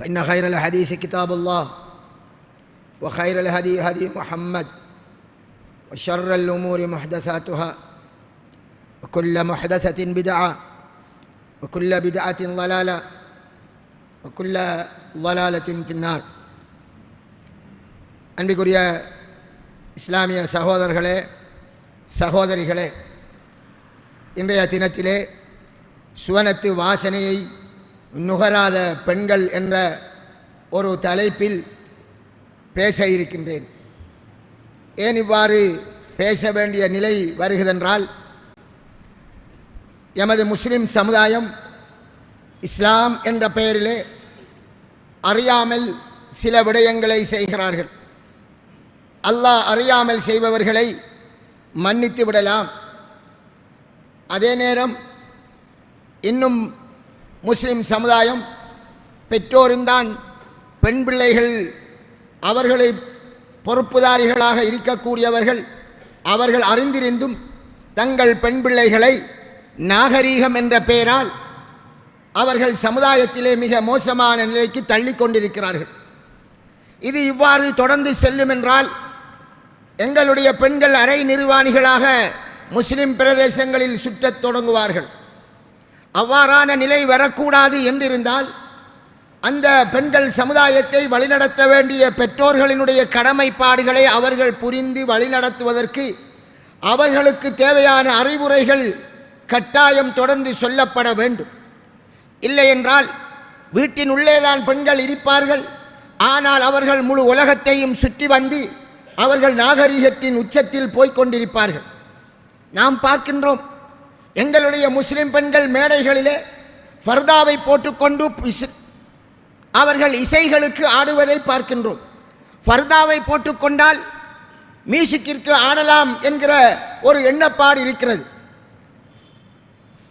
فإن خير الحديث كتاب الله وخير الهدي هدي محمد وشر الأمور محدثاتها وكل محدثة بدعة وكل بدعة ضلالة وكل ضلالة في النار அன்பிற்குரிய இஸ்லாமிய சகோதரர்களே சகோதரிகளே இன்றைய தினத்திலே சுவனத்து வாசனையை நுகராத பெண்கள் என்ற ஒரு தலைப்பில் பேச இருக்கின்றேன். ஏன் இவ்வாறு பேச வேண்டிய நிலை வருகிறதென்றால் எமது முஸ்லிம் சமுதாயம் இஸ்லாம் என்ற பெயரிலே அறியாமல் சில விடயங்களை செய்கிறார்கள். அல்லாஹ் அறியாமல் செய்பவர்களை மன்னித்து விடலாம். அதே நேரம் இன்னும் முஸ்லீம் சமுதாயம் பெற்றோருந்தான் பெண் பிள்ளைகள் அவர்களை பொறுப்புதாரிகளாக இருக்கக்கூடியவர்கள் அவர்கள் அறிந்திருந்தும் தங்கள் பெண் பிள்ளைகளை நாகரீகம் என்ற பெயரால் அவர்கள் சமுதாயத்திலே மிக மோசமான நிலைக்கு தள்ளி கொண்டிருக்கிறார்கள். இது இவ்வாறு தொடர்ந்து செல்லும் என்றால் எங்களுடைய பெண்கள் அரை நிர்வாணிகளாக முஸ்லிம் பிரதேசங்களில் சுற்றத் தொடங்குவார்கள். அவ்வாறான நிலை வரக்கூடாது என்றிருந்தால் அந்த பெண்கள் சமுதாயத்தை வழிநடத்த வேண்டிய பெற்றோர்களினுடைய கடமைப்பாடுகளை அவர்கள் புரிந்து வழிநடத்துவதற்கு அவர்களுக்கு தேவையான அறிவுரைகள் கட்டாயம் தொடர்ந்து சொல்லப்பட வேண்டும். இல்லை என்றால் வீட்டின் உள்ளேதான் பெண்கள் இருப்பார்கள். ஆனால் அவர்கள் முழு உலகத்தையும் சுற்றி வந்து அவர்கள் நாகரிகத்தின் உச்சத்தில் போய்க் கொண்டிருப்பார்கள். நாம் பார்க்கின்றோம் எங்களுடைய முஸ்லிம் பெண்கள் மேடைகளிலே ஃபர்தாவை போட்டுக்கொண்டு இஸ்- அவர்கள் இசைகளுக்கு ஆடுவதை பார்க்கின்றோம். ஃபர்தாவை போட்டுக்கொண்டால் மியூசிக்கிற்கு ஆடலாம் என்கிற ஒரு எண்ணப்பாடு இருக்கிறது.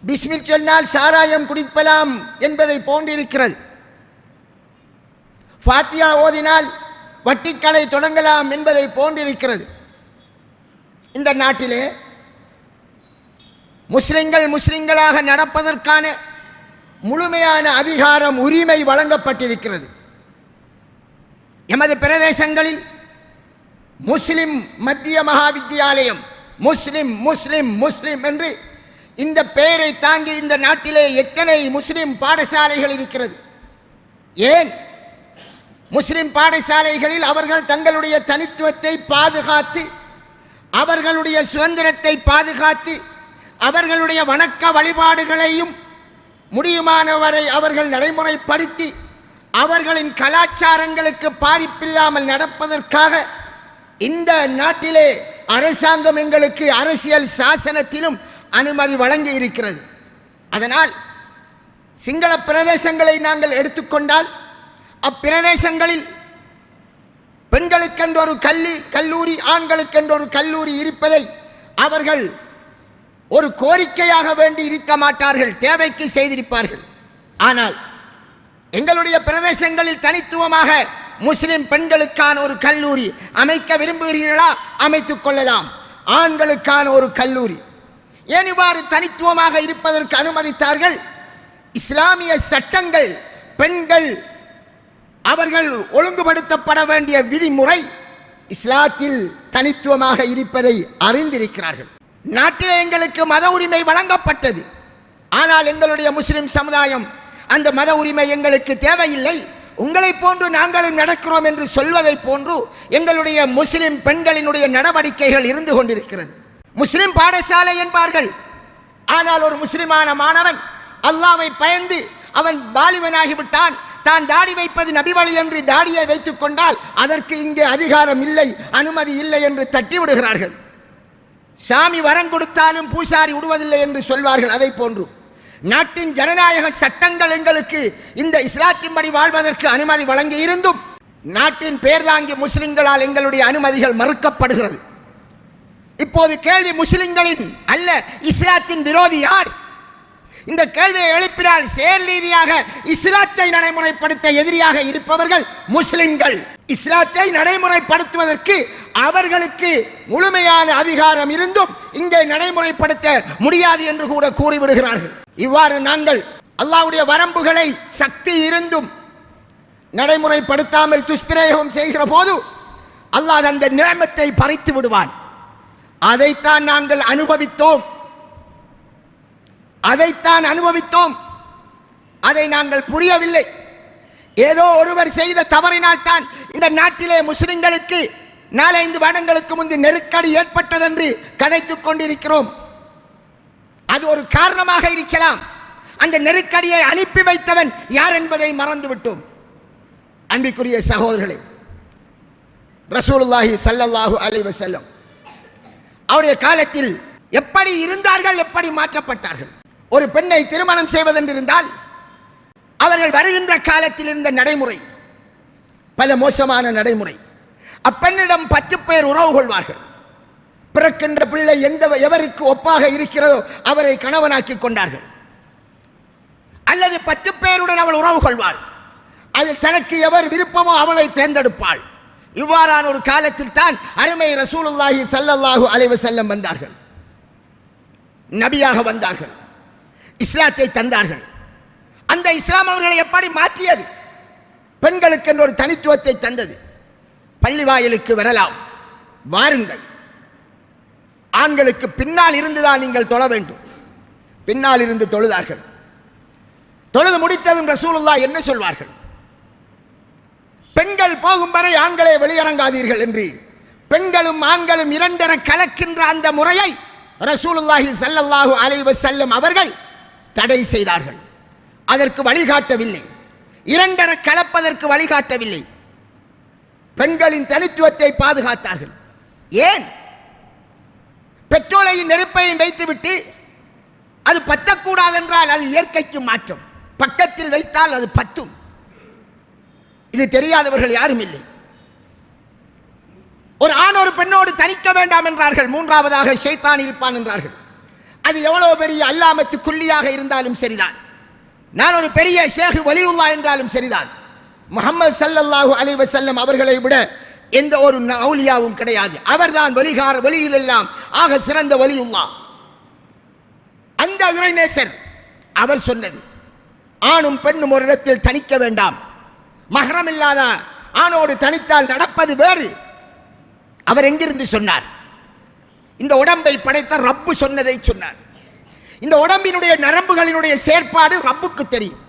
பிஸ்மில் சொன்னால் சாராயம் குடிப்பலாம் என்பதை போன்றிருக்கிறது. ஃபாத்தியா ஓதினால் வட்டிக்கடை தொடங்கலாம் என்பதை போன்றிருக்கிறது. இந்த நாட்டிலே முஸ்லிம்கள் முஸ்லிம்களாக நடப்பதற்கான முழுமையான அதிகாரம் உரிமை வழங்கப்பட்டிருக்கிறது. எமது பிரதேசங்களில் முஸ்லிம் மத்திய மகாவித்தியாலயம் முஸ்லிம் முஸ்லிம் முஸ்லிம் என்று இந்த பெயரை தாங்கி இந்த நாட்டிலே எத்தனை முஸ்லிம் பாடசாலைகள் இருக்கிறது? ஏன்? முஸ்லிம் பாடசாலைகளில் அவர்கள் தங்களுடைய தனித்துவத்தை பாதுகாத்து அவர்களுடைய சுதந்திரத்தை பாதுகாத்து அவர்களுடைய வணக்க வழிபாடுகளையும் முடியுமானவரை அவர்கள் நடைமுறைப்படுத்தி அவர்களின் கலாச்சாரங்களுக்கு பாதிப்பில்லாமல் நடப்பதற்காக இந்த நாட்டிலே அரசாங்கம் எங்களுக்கு அரசியல் சாசனத்திலும் அனுமதி வழங்கி இருக்கிறது. அதனால் சிங்கள பிரதேசங்களை நாங்கள் எடுத்துக்கொண்டால் அப்பிரதேசங்களில் பெண்களுக்கென்று ஒரு கல்லி கல்லூரி ஆண்களுக்கென்று ஒரு கல்லூரி இருப்பதை அவர்கள் ஒரு கோரிக்கையாக வேண்டி இருக்க மாட்டார்கள் தேவைக்கு செய்திருப்பார்கள். ஆனால் எங்களுடைய பிரதேசங்களில் தனித்துவமாக முஸ்லிம் பெண்களுக்கான ஒரு கல்லூரி அமைக்க விரும்புகிறீர்களா? அமைத்துக் கொள்ளலாம். ஆண்களுக்கான ஒரு கல்லூரி. ஏன் இவ்வாறு தனித்துவமாக இருப்பதற்கு அனுமதித்தார்கள்? இஸ்லாமிய சட்டங்கள் பெண்கள் அவர்கள் ஒழுங்குபடுத்தப்பட வேண்டிய விதிமுறை இஸ்லாத்தில் தனித்துவமாக இருப்பதை அறிந்திருக்கிறார்கள். நாட்டில் எங்களுக்கு மத உரிமை வழங்கப்பட்டது. ஆனால் எங்களுடைய முஸ்லிம் சமுதாயம் அந்த மத உரிமை எங்களுக்கு தேவையில்லை. உங்களை போன்று நாங்களும் நடக்கிறோம் என்று சொல்வதை போன்று எங்களுடைய முஸ்லிம் பெண்களினுடைய நடவடிக்கைகள் இருந்து கொண்டிருக்கிறது. முஸ்லிம் பாடசாலை என்பார்கள். ஆனால் ஒரு முஸ்லிமான மாணவன் அல்லாவை பயந்து அவன் பாலிவனாகிவிட்டான் தான் தாடி வைப்பது நபிவழி என்று தாடியை வைத்துக் கொண்டால் அதற்கு இங்கே அதிகாரம் இல்லை அனுமதி இல்லை என்று தட்டி விடுகிறார்கள் சாமி வரம் கொடுத்தாலும் பூசாரி விடுவதில்லை என்று சொல்வார்கள் அதை போன்று. நாட்டின் ஜனநாயக சட்டங்கள் எங்களுக்கு இந்த இஸ்லாத்தின்படி வாழ்வதற்கு அனுமதி வழங்கி இருந்தும் நாட்டின் பேர்தாங்கி முஸ்லிம்களால் எங்களுடைய அனுமதிகள் மறுக்கப்படுகிறது. இப்போது கேள்வி முஸ்லிம்களின் அல்ல இஸ்லாத்தின் விரோதி யார்? இந்த கேள்வியை எழுப்பினால் செயல் ரீதியாக இஸ்லாத்தை நடைமுறைப்படுத்த எதிரியாக இருப்பவர்கள் முஸ்லிம்கள். இஸ்லாத்தை நடைமுறைப்படுத்துவதற்கு அவர்களுக்கு முழுமையான அதிகாரம் இருந்தும் இங்கே நடைமுறைப்படுத்த முடியாது என்று கூட கூறிவிடுகிறார்கள். இவ்வாறு நாங்கள் அல்லாஹ்வுடைய வரம்புகளை சக்தி இருந்தும் நடைமுறைப்படுத்தாமல் துஷ்பிரயோகம் செய்கிற போது அல்லாஹ் அந்த நியமத்தை பறித்து விடுவான். அதைத்தான் நாங்கள் அனுபவித்தோம். அதைத்தான் அனுபவித்தோம். அதை நாங்கள் புரியவில்லை. ஏதோ ஒருவர் செய்த தவறினால் தான் இந்த நாட்டிலே முஸ்லிம்களுக்கு நாலைந்து வருடங்களுக்கு முன்பு நெருக்கடி ஏற்பட்டதென்று கதைத்துக் கொண்டிருக்கிறோம். அது ஒரு காரணமாக இருக்கலாம். அந்த நெருக்கடியை அனுப்பி வைத்தவன் யார் என்பதை மறந்துவிட்டோம். அன்பிற்குரிய சகோதரர்களே ரசூலுல்லாஹி ஸல்லல்லாஹு அலைஹி வஸல்லம் அவருடைய காலத்தில் எப்படி இருந்தார்கள் எப்படி மாற்றப்பட்டார்கள்? ஒரு பெண்ணை திருமணம் செய்வதென்றிருந்தால் அவர்கள் வருகின்ற காலத்தில் இருந்த நடைமுறை பல மோசமான நடைமுறை. அப்பெண்ணிடம் பத்து பேர் உறவு கொள்வார்கள். பிறக்கின்ற பிள்ளை எந்த எவருக்கு ஒப்பாக இருக்கிறதோ அவரை கணவனாக்கி கொண்டார்கள். அல்லது பத்து பேருடன் அவள் உறவு கொள்வாள். அதில் தனக்கு எவர் விருப்பமோ அவளை தேர்ந்தெடுப்பாள். இவ்வாறான ஒரு காலத்தில் தான் அருமை ரசூலுல்லாஹி சல்லல்லாஹு அலைவு செல்லம் வந்தார்கள். நபியாக வந்தார்கள். இஸ்லாத்தை தந்தார்கள். அந்த இஸ்லாம் அவர்களை எப்படி மாற்றியது? பெண்களுக்கு என்ற ஒரு தனித்துவத்தை தந்தது. பள்ளி வாயிலுக்கு வரலாம். வாருங்கள். ஆண்களுக்கு பின்னால் இருந்துதான் நீங்கள் தொழ வேண்டும். பின்னால் இருந்து தொழுதார்கள். தொழுது முடித்ததும் ரசூலுல்லாஹ் என்ன சொல்வார்கள்? பெண்கள் போகும் வரை ஆண்களை வெளியிறங்காதீர்கள் என்று. பெண்களும் ஆண்களும் இரண்டென கலக்கின்ற அந்த முறையை ரசூலுல்லாஹி சல்லல்லாஹு அலைவ செல்லும் அவர்கள் தடை செய்தார்கள். அதற்கு வழிகாட்டவில்லை. இரண்டென கலப்பதற்கு வழிகாட்டவில்லை. பெண்களின் தனித்துவத்தை பாதுகாத்தார்கள். ஏன்? பெட்ரோலையும் நெருப்பையும் வைத்துவிட்டு அது பத்தக்கூடாது என்றால் அது இயற்கைக்கு மாற்றம். பக்கத்தில் வைத்தால் அது பத்தும். இது தெரியாதவர்கள் யாரும் இல்லை. ஒரு ஆண் ஒரு பெண்ணோடு தனிக்க வேண்டாம் என்றார்கள். மூன்றாவதாக ஷைத்தான் இருப்பான் என்றார்கள். அது எவ்வளவு பெரிய அல்லாமத்து குள்ளியாக இருந்தாலும் சரிதான். நான் ஒரு பெரிய ஷேகு வலியுல்லா என்றாலும் சரிதான். முகமது சல்லல்லாஹு அலைஹி செல்லம் அவர்களை விட எந்த ஒரு அவுலியாவும் கிடையாது. அவர்தான் வலிகார வழியில் எல்லாம் ஆக சிறந்த வலியுல்லா. அந்த இறைநேசர் அவர் சொன்னது ஆணும் பெண்ணும் ஒரு இடத்தில் தனிக்க வேண்டாம். மகரம் இல்லாத ஆணோடு தனித்தால் நடப்பது வேறு. அவர் எங்கிருந்து சொன்னார்? இந்த உடம்பை படைத்த ரப்பு சொன்னதை சொன்னார். இந்த உடம்பினுடைய நரம்புகளினுடைய செயற்பாடு ரப்புக்கு தெரியும்.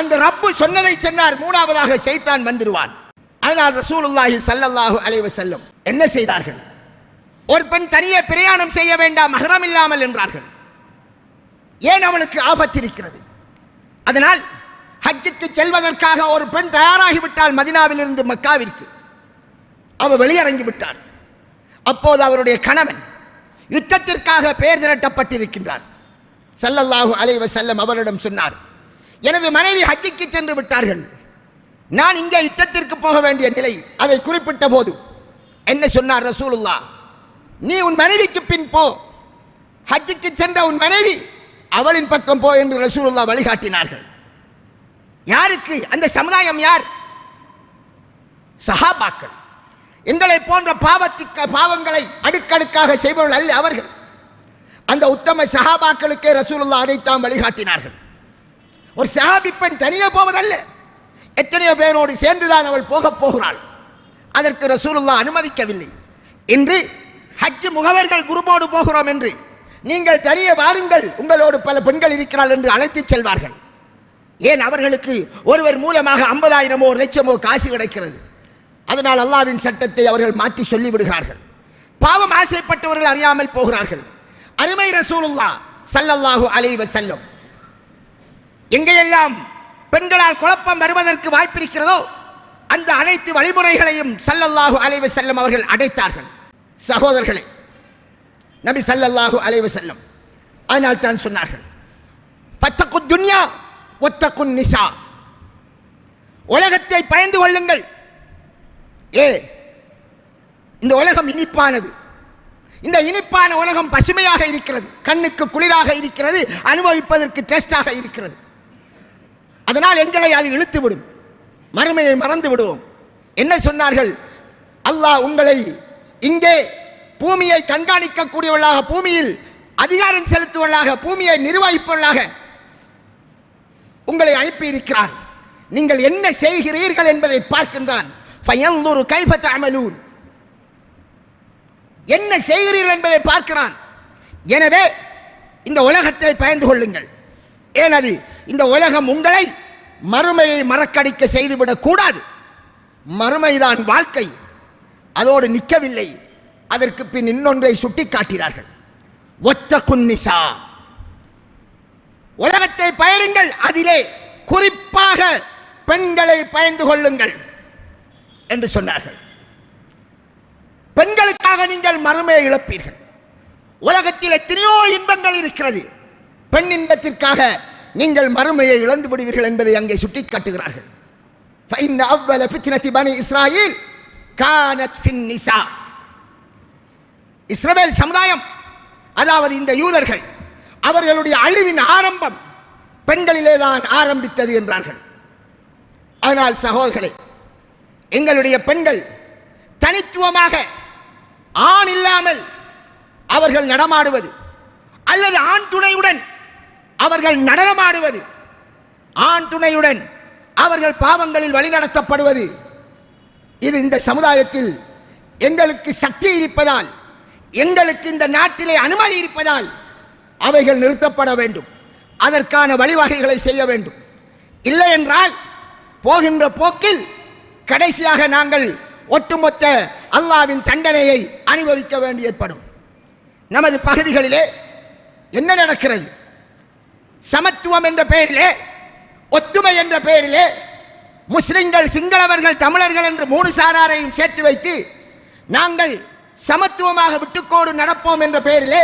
அந்த ரப்பு சொன்னதை சொன்னார். மூணாவதாக சைத்தான் வந்துடுவான் அதனால் ரசூலுல்லாஹி சல்லல்லாஹு அலைவ செல்லும் என்ன செய்தார்கள்? ஒரு பெண் தனியே பிரயாணம் செய்ய வேண்டாம் மகரம் இல்லாமல் என்றார்கள். ஏன் அவளுக்கு ஆபத்து இருக்கிறது? அதனால் ஹஜ்ஜுக்கு செல்வதற்காக ஒரு பெண் தயாராகிவிட்டால் மதினாவிலிருந்து மக்காவிற்கு. அவர் வெளியறங்கி விட்டார் அப்போது அவருடைய கணவன் யுத்தத்திற்காக பெயர் திரட்டப்பட்டிருக்கின்றார். சல்லல்லாஹு அலைவ செல்லம் அவரிடம் சொன்னார் எனது மனைவி ஹஜ்ஜிக்கு சென்று விட்டார்கள். நான் இங்கே யுத்தத்திற்கு போக வேண்டிய நிலை அதை குறிப்பிட்ட போது என்ன சொன்னார் ரசூலுல்லா நீ உன் மனைவிக்கு பின் போ. ஹஜ்ஜிக்கு சென்ற உன் மனைவி அவளின் பக்கம் போ என்று ரசூலுல்லா வழிகாட்டினார்கள். யாருக்கு? அந்த சமுதாயம் யார்? சஹாபாக்கள். எங்களை போன்ற பாவத்திக்க பாவங்களை அடுக்கடுக்காக செய்பவர்கள் அல்ல அவர்கள். அந்த உத்தம சஹாபாக்களுக்கே ரசூலுல்லா அதைத்தான் வழிகாட்டினார்கள். ஒரு சஹாபி பெண் தனியே போவதல்ல. எத்தனையோ பேரோடு சேர்ந்துதான் அவள் போகப் போகிறாள். அதற்கு ரசூலுல்லா அனுமதிக்கவில்லை. இன்று ஹஜ் முகவர்கள் குருபோடு போகிறோம் என்று. நீங்கள் தனியே வாருங்கள். உங்களோடு பல பெண்கள் இருக்கிறாள் என்று அழைத்துச் செல்வார்கள். ஏன் அவர்களுக்கு ஒருவர் மூலமாக ஐம்பதாயிரமோ ஒரு லட்சமோ காசு கிடைக்கிறது? அதனால் அல்லாவின் சட்டத்தை அவர்கள் மாற்றி சொல்லிவிடுகிறார்கள். பாவம் ஆசைப்பட்டவர்கள் அறியாமல் போகிறார்கள். அருமை ரசூலுல்லா சல்லல்லாஹு அலைவ செல்லும் எங்கேயெல்லாம் பெண்களால் குழப்பம் வருவதற்கு வாய்ப்பிருக்கிறதோ அந்த அனைத்து வழிமுறைகளையும் சல்லல்லாஹு அலைவு செல்லும் அவர்கள் அடைத்தார்கள். சகோதரர்களே நபி சல்லல்லாஹு அலைவு செல்லும் அதனால் தான் சொன்னார்கள் பத்தக்கு துன்யா ஒத்தக்குன் நிசா. உலகத்தை பயந்து கொள்ளுங்கள். ஏ இந்த உலகம் இனிப்பானது. இந்த இனிப்பான உலகம் பசுமையாக இருக்கிறது கண்ணுக்கு குளிராக இருக்கிறது அனுபவிப்பதற்கு டேஸ்டாக இருக்கிறது. அதனால் எங்களை அது இழுத்து விடும் மறுமையை மறந்து விடுவோம். என்ன சொன்னார்கள்? அல்லாஹ் உங்களை இங்கே பூமியை கண்காணிக்கக்கூடியவர்களாக பூமியில் அதிகாரம் செலுத்துவர்களாக பூமியை நிர்வகிப்பவர்களாக உங்களை அனுப்பியிருக்கிறார். நீங்கள் என்ன செய்கிறீர்கள் என்பதை பார்க்கின்றான். கைபத்த அமலூன் என்ன செய்கிறீர்கள் என்பதை பார்க்கிறான். எனவே இந்த உலகத்தை பயந்து கொள்ளுங்கள். ஏனது இந்த உலகம் உங்களை மறுமையை மறக்கடிக்க செய்துவிடக் கூடாது. மறுமைதான் வாழ்க்கை. அதோடு நிற்கவில்லை. அதற்கு பின் இன்னொன்றை சுட்டிக்காட்டினார்கள். ஒத்த குன்னிசா உலகத்தை பயருங்கள். அதிலே குறிப்பாக பெண்களை பயந்து கொள்ளுங்கள் என்று சொன்னார்கள். பெண்களுக்காக நீங்கள் மறுமையை இழப்பீர்கள். உலகத்தில் எத்தனையோ இன்பங்கள் இருக்கிறது. பெண் இன்பத்திற்காக நீங்கள் மறுமையை இழந்து விடுவீர்கள் என்பதை அங்கே சுட்டிக்காட்டுகிறார்கள் فإن أول فتنة بني إسرائيل كانت في النساء இஸ்ரவேல் சமுதாயம் அதாவது இந்த யூதர்கள் அவர்களுடைய அழிவின் ஆரம்பம் பெண்களிலே தான் ஆரம்பித்தது என்றார்கள் ஆனால் சகோதரர்களே எங்களுடைய பெண்கள் தனித்துவமாக ஆண் இல்லாமல் அவர்கள் நடமாடுவது அல்லது ஆண் துணையுடன் அவர்கள் நடனமாடுவது. ஆண் துணையுடன் அவர்கள் பாவங்களில் வழிநடத்தப்படுவது இது இந்த சமுதாயத்தில் எங்களுக்கு சக்தி இருப்பதால் எங்களுக்கு இந்த நாட்டிலே அனுமதி இருப்பதால் அவைகள் நிறுத்தப்பட வேண்டும். அதற்கான வழிவகைகளை செய்ய வேண்டும். இல்லை என்றால் போகின்ற போக்கில் கடைசியாக நாங்கள் ஒட்டுமொத்த அல்லாவின் தண்டனையை அனுபவிக்க வேண்டி ஏற்படும் நமது பகுதிகளிலே என்ன நடக்கிறது? சமத்துவம் என்ற பெயரிலே ஒத்துமை என்ற பெயரிலே முஸ்லிம்கள் சிங்களவர்கள் தமிழர்கள் என்று மூணு சாராரையும் சேர்த்து வைத்து நாங்கள் சமத்துவமாக விட்டுக்கோடு நடப்போம் என்ற பெயரிலே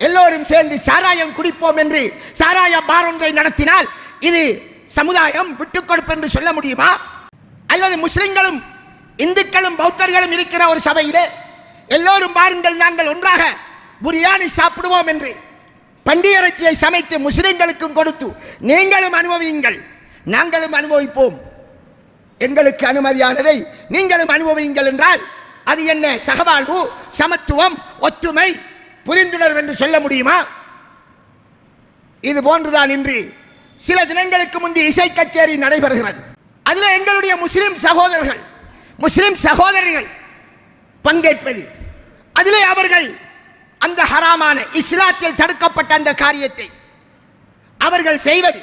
எல்லோரும் சேர்ந்து சாராயம் குடிப்போம் என்று சாராய பார் ஒன்றை நடத்தினால் இது சமுதாயம் விட்டுக் கொடுப்பு என்று சொல்ல முடியுமா? அல்லது முஸ்லிம்களும் இந்துக்களும் பௌத்தர்களும் இருக்கிற ஒரு சபையிலே எல்லோரும் பாருங்கள் நாங்கள் ஒன்றாக பிரியாணி சாப்பிடுவோம் என்று பண்டிகரட்சியை சமைத்து முஸ்லிம்களுக்கும் கொடுத்து நீங்களும் அனுபவியுங்கள். நாங்களும் அனுபவிப்போம். எங்களுக்கு அனுமதியானதை நீங்களும் அனுபவியுங்கள் என்றால் அது என்ன? சகவாழ்வு சமத்துவம் ஒற்றுமை புரிந்துணர்வு என்று சொல்ல முடியுமா? இது போன்றுதான் இன்று சில தினங்களுக்கு முந்தி இசை கச்சேரி நடைபெறுகிறது. அதில் எங்களுடைய முஸ்லிம் சகோதரர்கள் முஸ்லிம் சகோதரிகள் பங்கேற்பது. அதிலே அவர்கள் அந்த ஹராமான இஸ்லாத்தில் தடுக்கப்பட்ட அந்த காரியத்தை அவர்கள் செய்வது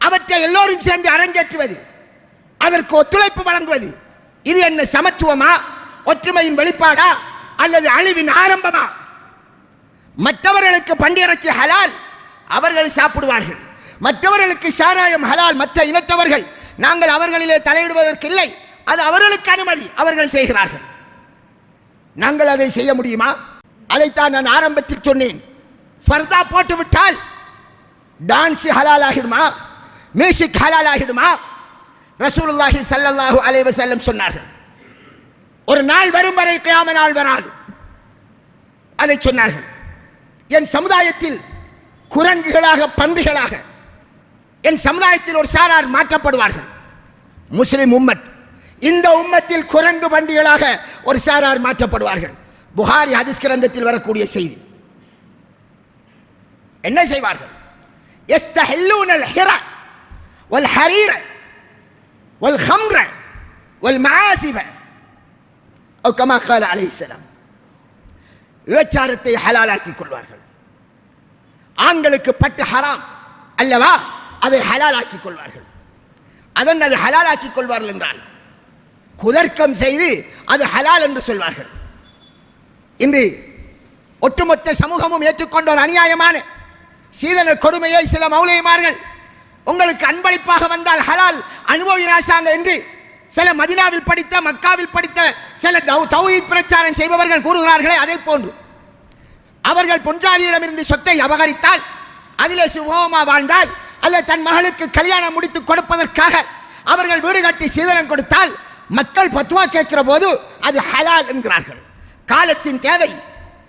அவற்றை எல்லோரும் சேர்ந்து அரங்கேற்றுவது அதற்கு ஒத்துழைப்பு வழங்குவது இது என்ன சமத்துவமா ஒற்றுமையின் வெளிப்பாடா அல்லது அழிவின் ஆரம்பமா? மற்றவர்களுக்கு பண்டிகரட்சி ஹலால் அவர்கள் சாப்பிடுவார்கள். மற்றவர்களுக்கு சாராயம் ஹலால் மற்ற இனத்தவர்கள் நாங்கள் அவர்களிலே தலையிடுவதற்கு இல்லை. அது அவர்களுக்கு அனுமதி அவர்கள் செய்கிறார்கள். நாங்கள் அதை செய்ய முடியுமா? அதைத்தான் நான் ஆரம்பத்தில் சொன்னேன். ஃபர்தா போட்டு விட்டால் டான்ஸ் ஹலால் ஆகிடுமா மியூசிக் ஹலால் ஆகிடுமா ரசூலுல்லாஹி சல்லல்லாஹு அலைஹி செல்லம் சொன்னார்கள். ஒரு நாள் வரும் வரை கியாம நாள் வராது. அதை சொன்னார்கள். என் சமுதாயத்தில் குரங்குகளாக பன்றிகளாக என் சமுதாயத்தில் ஒரு சாரார் மாற்றப்படுவார்கள். முஸ்லிம் உம்மத். இந்த உம்மத்தில் குரங்கு பண்டிகளாக ஒரு சாரார் மாற்றப்படுவார்கள். புகாரி ஹதீஸ் கிரந்தத்தில் வரக்கூடிய செய்தி என்ன செய்வார்கள் يستحلون الحرى والحرير والخمر والمعازف أو كما قال عليه السلام விபச்சாரத்தை ஹலாலாக்கிக் கொள்வார்கள் ஆண்களுக்கு பட்டு ஹராம் அல்லவா அதை ஹலாலாக்கிக் கொள்வார்கள் அதன் அது ஹலாலாக்கிக் கொள்வார்கள் என்றால் குதர்க்கம் செய்து அது ஹலால் என்று சொல்வார்கள் இன்று ஒட்டுமொத்த சமூகமும் ஏற்றுக்கொண்ட ஒரு அநியாயமான சீதன கொடுமையை சில மௌலியமார்கள் உங்களுக்கு அன்பளிப்பாக வந்தால் ஹலால் அனுபவிராசாங்க என்று சில மதினாவில் படித்த மக்காவில் படித்த சில தௌ- தௌஹீத் பிரச்சாரம் செய்பவர்கள் கூறுகிறார்களே அதே போன்று. அவர்கள் பொஞ்சாதியிடமிருந்து சொத்தை அபகரித்தால் அதிலே சுகமா வாழ்ந்தால் அல்ல தன் மகளுக்கு கல்யாணம் முடித்து கொடுப்பதற்காக அவர்கள் வீடு கட்டி சீதனம் கொடுத்தால் மக்கள் பத்துவா கேட்கிற போது அது ஹலால் என்கிறார்கள். காலத்தின் தேவை.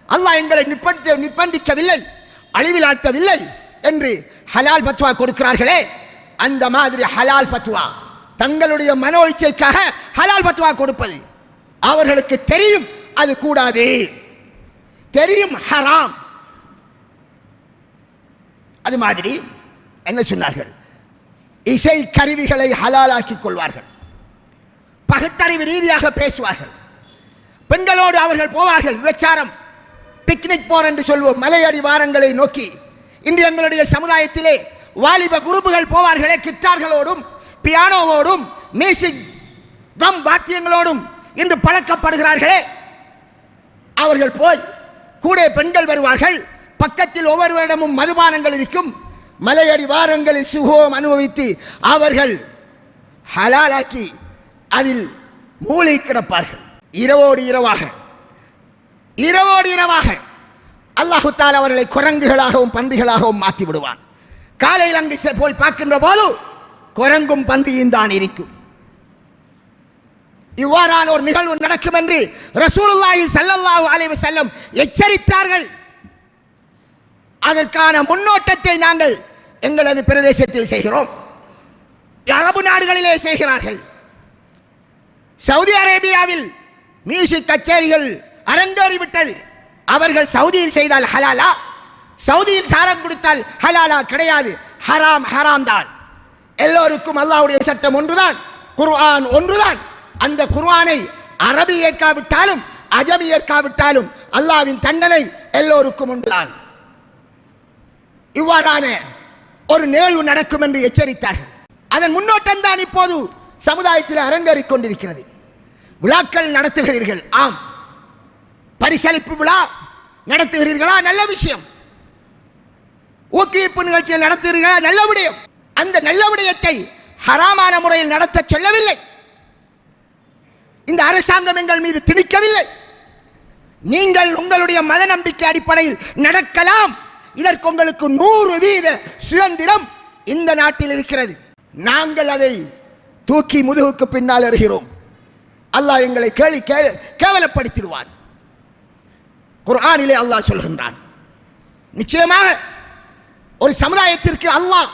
அல்லாஹ் எங்களை நிர்பந்த நிர்பந்திக்கவில்லை அழிவில் ஆட்டவில்லை என்று ஹலால் பத்வா கொடுக்கிறார்களே. அந்த மாதிரி ஹலால் பத்வா தங்களுடைய மன இச்சைக்காக ஹலால் பத்வா கொடுப்பது. அவர்களுக்கு தெரியும் அது கூடாது. தெரியும் ஹராம். அது மாதிரி என்ன சொன்னார்கள்? இசை கருவிகளை ஹலாலாக்கிக் கொள்வார்கள். பகுத்தறிவு ரீதியாக பேசுவார்கள். பெண்களோடு அவர்கள் போவார்கள் விபச்சாரம். பிக்னிக் போர் என்று சொல்வோம் மலையடி வாரங்களை நோக்கி. இன்று எங்களுடைய சமுதாயத்திலே வாலிப குரூப்புகள் போவார்களே கிட்டார்களோடும் பியானோவோடும் மியூசிக் ட்ரம் வாத்தியங்களோடும் இன்று பழக்கப்படுகிறார்களே. அவர்கள் போய் கூட பெண்கள் வருவார்கள். பக்கத்தில் ஒவ்வொருவரிடமும் மதுபானங்கள் இருக்கும். மலையடி வாரங்களில் சுகோம் அனுபவித்து அவர்கள் ஹலாலாக்கி அதில் மூளை கிடப்பார்கள். இரவோடு இரவாக. இரவோடு இரவாக. அல்லாஹு அவர்களை குரங்குகளாகவும் பன்றிகளாகவும் மாற்றி விடுவான். காலையில் அங்கு செ- போய் பார்க்கின்ற போது குரங்கும் பன்றியும் தான் இருக்கும். இவ்வாறான ஒரு நிகழ்வு நடக்கும் என்று ரசூலுல்லாஹி சல்லல்லாஹு அலைவு செல்லம் எச்சரித்தார்கள். அதற்கான முன்னோட்டத்தை நாங்கள் எங்களது பிரதேசத்தில் செய்கிறோம். அரபு நாடுகளிலே செய்கிறார்கள். சவுதி அரேபியாவில் மியூசிக் கச்சேரிகள் அரங்கேறிவிட்டது அவர்கள் சவுதியில் செய்தால் ஹலாலா சவுதியில் சாரம் கொடுத்தால் ஹலாலா கிடையாது. ஹராம் ஹராம் தான். எல்லோருக்கும் அல்லாவுடைய சட்டம் ஒன்றுதான் குர்ஆன் ஒன்றுதான். அந்த குர்ஆனை அரபி ஏற்காவிட்டாலும் அஜமி ஏற்காவிட்டாலும் அல்லாஹ்வின் தண்டனை எல்லோருக்கும் ஒன்றுதான் இவ்வாறான ஒரு நிகழ்வு நடக்கும் என்று எச்சரித்தார்கள். அதன் முன்னோட்டம் தான் இப்போது சமுதாயத்தில் அரங்கேறிக் கொண்டிருக்கிறது. விழாக்கள் நடத்துகிறீர்கள். ஆம். பரிசளிப்பு விழா நடத்துகிறீர்களா? நல்ல விஷயம். ஊக்குவிப்பு நிகழ்ச்சியில் நடத்துகிறீர்களா? நல்ல விடயம். அந்த நல்ல விடயத்தை ஹராமான முறையில் நடத்த சொல்லவில்லை. இந்த அரசாங்கம் எங்கள் மீது திணிக்கவில்லை. நீங்கள் உங்களுடைய மத நம்பிக்கை அடிப்படையில் நடக்கலாம். இதற்கு உங்களுக்கு நூறு வீத சுதந்திரம் இந்த நாட்டில் இருக்கிறது. நாங்கள் அதை தூக்கி முதுகுக்கு பின்னால் வருகிறோம் அல்லாஹ் எங்களை கேலி கே- கேவலப்படுத்திடுவான். குர்ஆனிலே அல்லாஹ் சொல்கின்றான். நிச்சயமாக ஒரு சமுதாயத்திற்கு அல்லாஹ்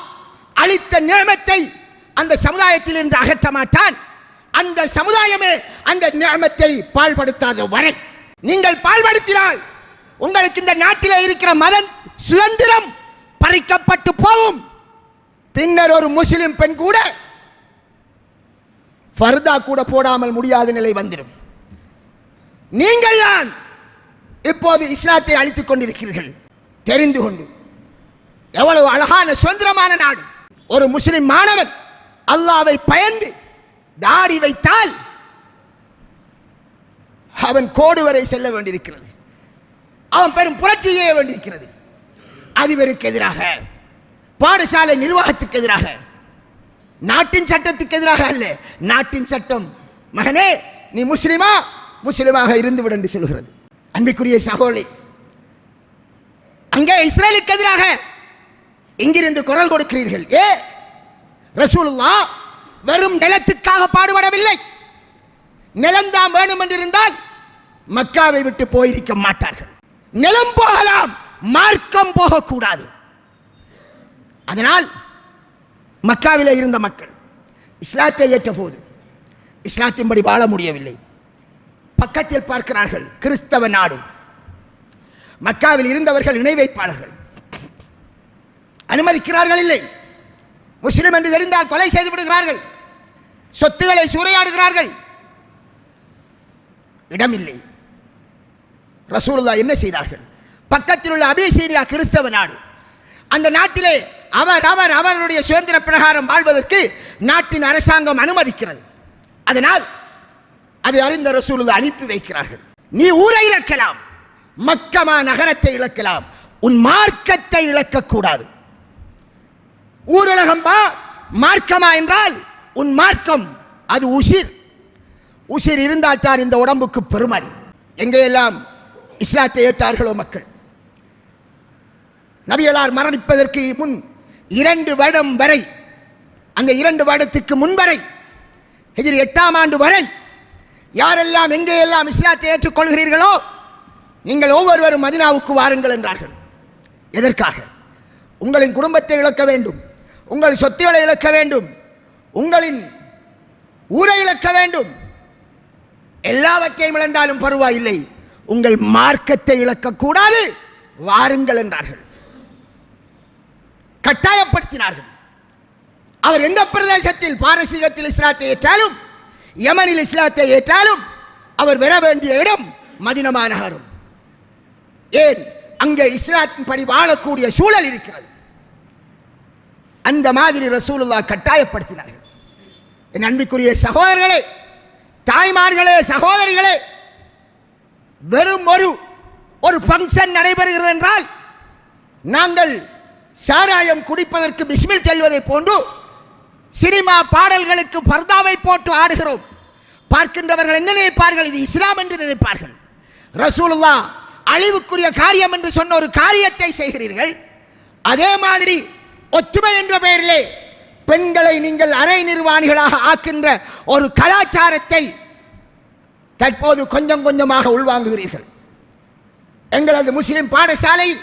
அளித்த நியமத்தை அந்த சமுதாயத்திலிருந்து அகற்ற மாட்டான். அந்த சமுதாயமே அந்த நியமத்தை பால்படுத்தாத வரை. நீங்கள் பால்படுத்தினால் உங்களுக்கு இந்த நாட்டில் இருக்கிற மத சுதந்திரம் பறிக்கப்பட்டு போகும். பின்னர் ஒரு முஸ்லிம் பெண் கூட ஃபர்தா கூட போடாமல் முடியாத நிலை வந்துடும் நீங்கள் தான் இப்போது இஸ்லாத்தை அழித்துக் கொண்டிருக்கிறீர்கள். தெரிந்து கொண்டு. எவ்வளவு அழகான சுதந்திரமான நாடு. ஒரு முஸ்லிம் மாணவன் அல்லாவை பயந்து தாடி வைத்தால் அவன் கோடு வரை செல்ல வேண்டியிருக்கிறது. அவன் பெரும் புரட்சி செய்ய வேண்டியிருக்கிறது. அதிபருக்கு எதிராக பாடசாலை நிர்வாகத்துக்கு எதிராக நாட்டின் சட்டத்துக்கு எதிராக அல்ல. நாட்டின் சட்டம். மகனே நீ முஸ்லிமா? முஸ்லிமாக இருந்து விட என்று சொல்கிறது. அன்பிற்குரிய சகோலி அங்கே இஸ்ரேலுக்கு எதிராக இங்கிருந்து குரல் கொடுக்கிறீர்கள். ஏ ரசூலுல்லா வெறும் நிலத்துக்காக பாடுபடவில்லை. நிலம்தான் வேணும் என்றிருந்தால் மக்காவை விட்டு போயிருக்க மாட்டார்கள். நிலம் போகலாம் மார்க்கம் போகக்கூடாது. அதனால் மக்காவிலே இருந்த மக்கள் இஸ்லாத்தை ஏற்ற போது இஸ்லாத்தின்படி வாழ முடியவில்லை. பக்கத்தில் பார்க்கிறார்கள் கிறிஸ்தவ நாடு. மக்காவில் இருந்தவர்கள் இணை வைப்பாளர்கள் அனுமதிக்கிறார்கள் இல்லை. முஸ்லிம் என்று தெரிந்தால் கொலை செய்து விடுகிறார்கள். சொத்துக்களை சூறையாடுகிறார்கள். இடமில்லை ரசூலுல்லா என்ன செய்தார்கள்? பக்கத்தில் உள்ள அபிசீனியா கிறிஸ்தவ நாடு. அந்த நாட்டிலே அவர் அவர் அவருடைய சுதந்திர பிரகாரம் வாழ்வதற்கு நாட்டின் அரசாங்கம் அனுமதிக்கிறது. அதனால் அதை அறிந்த ரசூலுல்லா அனுப்பி வைக்கிறார்கள். நீ ஊரை இழக்கலாம். மக்கமா நகரத்தை இழக்கலாம். உன் மார்க்கத்தை இழக்கக்கூடாது. ஊரலகம் பா மார்க்கமா என்றால் உன் மார்க்கம் அது உசிர். உசிர் இருந்தால் தான் இந்த உடம்புக்கு பெருமதி. எங்கெல்லாம் இஸ்லாத்தை ஏற்றார்களோ மக்கள். நபியலார் மரணிப்பதற்கு முன் இரண்டு வருடம் வரை அந்த இரண்டு வருடத்துக்கு முன் வரை எட்டாம் ஆண்டு வரை யாரெல்லாம் எங்கேயெல்லாம் இஸ்லாத்தை ஏற்றுக்கொள்கிறீர்களோ நீங்கள் ஒவ்வொருவரும் மதினாவுக்கு வாருங்கள் என்றார்கள். எதற்காக? உங்களின் குடும்பத்தை இழக்க வேண்டும் உங்கள் சொத்துக்களை இழக்க வேண்டும் உங்களின் ஊரை இழக்க வேண்டும். எல்லாவற்றையும் இழந்தாலும் பருவாயில்லை உங்கள் மார்க்கத்தை இழக்கக்கூடாது வாருங்கள் என்றார்கள். கட்டாயப்படுத்தினார்கள். அவர் எந்த பிரதேசத்தில் பாரசீகத்தில் இஸ்லாத்தை ஏற்றாலும் யமனில் இஸ்லாத்தை ஏற்றாலும் அவர் வர வேண்டிய இடம் மதினமா நகரும். ஏன்? அங்கே இஸ்லாத்தின் படி வாழக்கூடிய சூழல் இருக்கிறது. அந்த மாதிரி ரசூலுல்லா கட்டாயப்படுத்தினார்கள். என் அன்பிற்குரிய சகோதரர்களே தாய்மார்களே சகோதரிகளே வெறும் ஒரு ஒரு ஃபங்க்ஷன் நடைபெறுகிறது என்றால் நாங்கள் சாராயம் குடிப்பதற்கு பிஸ்மில் செல்வதை போன்று சினிமா பாடல்களுக்கு பர்தாவை போட்டு ஆடுகிறோம். பார்க்கின்றவர்கள் என்ன நினைப்பார்கள்? இது இஸ்லாம் என்று நினைப்பார்கள். ரசூலுல்லா அழிவுக்குரிய காரியம் என்று சொன்ன ஒரு காரியத்தை செய்கிறீர்கள். அதே மாதிரி ஒற்றுமை என்ற பெயரிலே பெண்களை நீங்கள் அரை நிர்வாணிகளாக ஆக்கின்ற ஒரு கலாச்சாரத்தை தற்போது கொஞ்சம் கொஞ்சமாக உள்வாங்குகிறீர்கள். எங்களது முஸ்லிம் பாடசாலையில்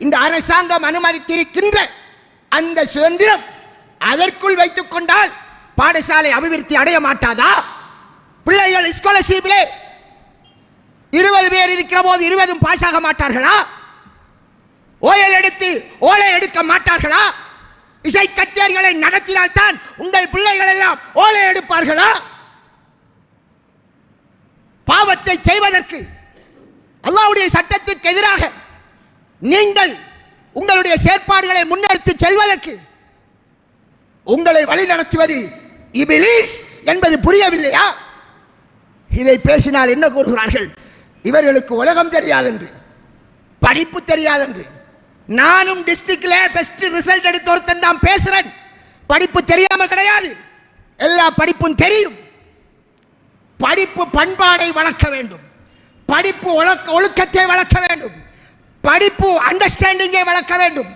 இந்த அரசாங்கம் அனுமதித்திருக்கின்ற அந்த சுதந்திரம் அதற்குள் வைத்துக் கொண்டால் பாடசாலை அபிவிருத்தி அடைய மாட்டாதா? பிள்ளைகள் ஸ்காலர்ஷிப்பிலே இருபது பேர் இருக்கிற போது இருபதும் பாஸ் ஆக மாட்டார்களா? ஓயல் எடுத்து ஓலை எடுக்க மாட்டார்களா? இசை கச்சேரிகளை நடத்தினால்தான் உங்கள் பிள்ளைகள் எல்லாம் ஓலை எடுப்பார்களா? பாவத்தை செய்வதற்கு அல்லாவுடைய சட்டத்துக்கு எதிராக நீங்கள் உங்களுடைய செயற்பாடுகளை முன்னெடுத்து செல்வதற்கு உங்களை வழிநடத்துவது இபிலீஸ் என்பது புரியவில்லையா? இதை பேசினால் என்ன கூறுகிறார்கள்? இவர்களுக்கு உலகம் தெரியாதென்று படிப்பு தெரியாதென்று நானும் டிஸ்ட்ரிக்ட்ல பெஸ்ட் ரிசல்ட் எடுத்து ஒருத்தன் தான் பேசுறேன். படிப்பு தெரியாம கிடையாது. எல்லா படிப்பும் தெரியும். படிப்பு பண்பாடை வளர்க்க வேண்டும். படிப்பு ஒழுக்க ஒழுக்கத்தை வளர்க்க வேண்டும். படிப்பு அண்டர்ஸ்டாண்டிங்கை வளர்க்க வேண்டும்.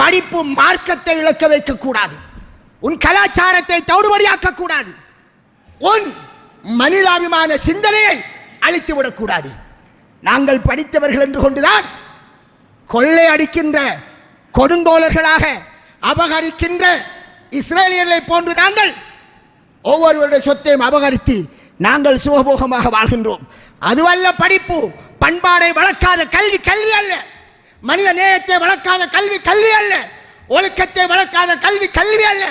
படிப்பு மார்க்கத்தை இழக்க வைக்கக்கூடாது. உன் கலாச்சாரத்தை தவறுபடியாக்கக்கூடாது கூடாது உன் மனிதாபிமான சிந்தனையை அழித்து விடக்கூடாது நாங்கள் படித்தவர்கள் என்று கொண்டுதான் கொள்ளை அடிக்கின்ற கொடுங்கோலர்களாக அபகரிக்கின்ற இஸ்ரேலியர்களை போன்று நாங்கள் ஒவ்வொருவருடைய சொத்தையும் அபகரித்து நாங்கள் சுகபோகமாக வாழ்கின்றோம். அதுவல்ல படிப்பு. பண்பாடை வளர்க்காத கல்வி கல்வி அல்ல. மனித நேயத்தை வளர்க்காத கல்வி கல்வி அல்ல. ஒழுக்கத்தை வளர்க்காத கல்வி கல்வி அல்ல.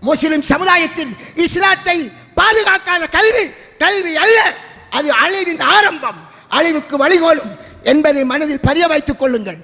முஸ்லிம் சமுதாயத்தின் இஸ்லாத்தை பாதுகாக்காத கல்வி கல்வி அல்ல. அது அழிவின் ஆரம்பம். அழிவுக்கு வழிகோலும் என்பதை மனதில் பதிய வைத்துக் கொள்ளுங்கள்.